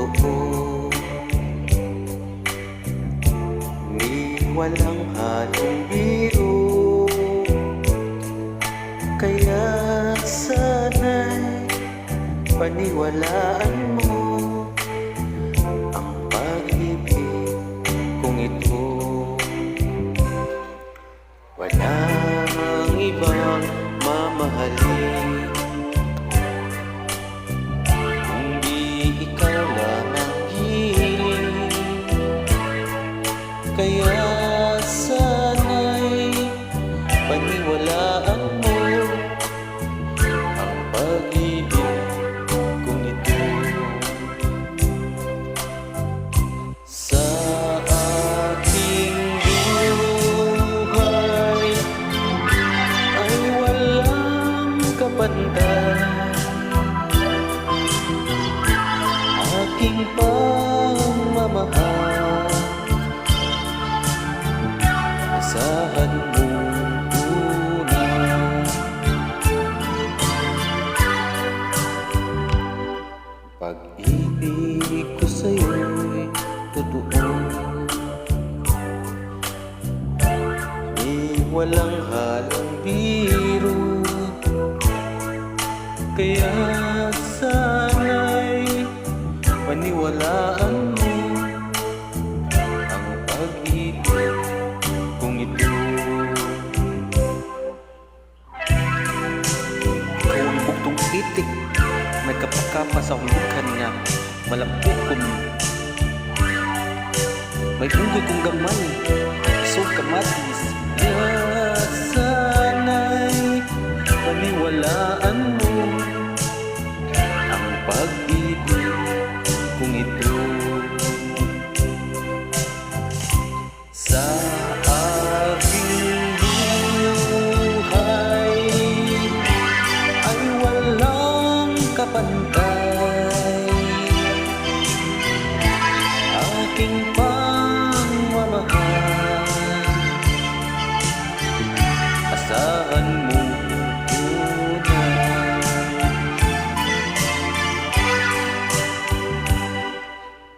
totoo Ni walang halong biro. Kaya sana'y paniwalaan mo Ang pag-ibig kong ito. Walang ibang mamahalin totoo Di walang halong biro. Kaya sana'y paniwalaan mo Ang pag-ibig kong ito. Ang buktong itik Nagkapakapa sa hulukan niya Malapit kong May unggoy kong gamay. So kamatis. Ya sana'y Paniwalaan mo. Ang pag-ibig kong ito. Sa aking buhay ay walang kapantay. Aking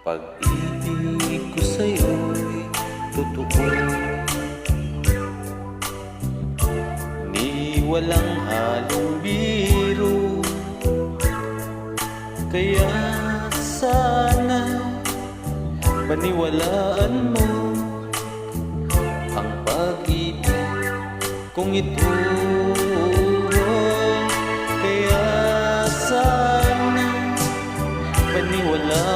Pag-ibig ko sa'yo'y totoo. Ni walang halong biro. Kaya sana paniwalaan mo Ang pag-ibig kong ito. Kaya sana paniwalaan